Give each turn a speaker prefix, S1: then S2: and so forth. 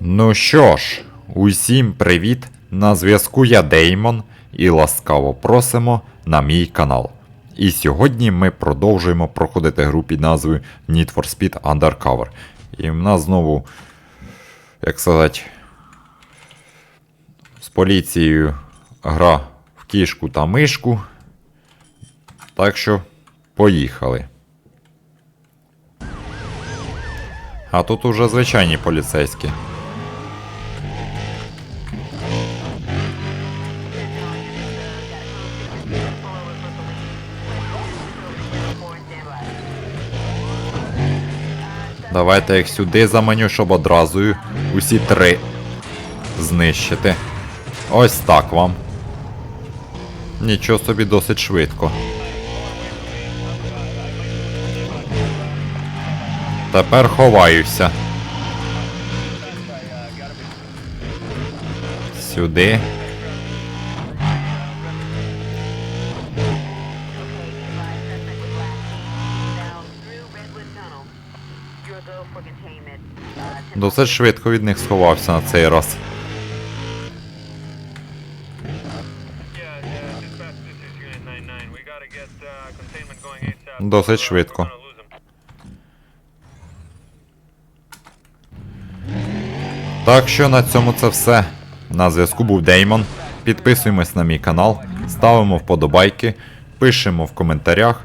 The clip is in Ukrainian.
S1: Ну що ж, усім привіт! На зв'язку я Деймон і ласкаво просимо на мій канал. І сьогодні ми продовжуємо проходити гру під назвою Need for Speed Undercover. І в нас знову, як сказати, з поліцією гра в кішку та мишку. Так що, поїхали. А тут уже звичайні поліцейські. Давайте їх сюди заманю, щоб одразу усі три знищити. Ось так вам. Нічого собі досить швидко. Тепер ховаюся. Сюди. Досить швидко від них сховався на цей раз.
S2: Yeah, yeah, dispatch, this is Unit 99. We gotta get containment going ASAP.
S1: Досить швидко. Так що на цьому це все. На зв'язку був Деймон. Підписуємось на мій канал, ставимо вподобайки, пишемо в коментарях.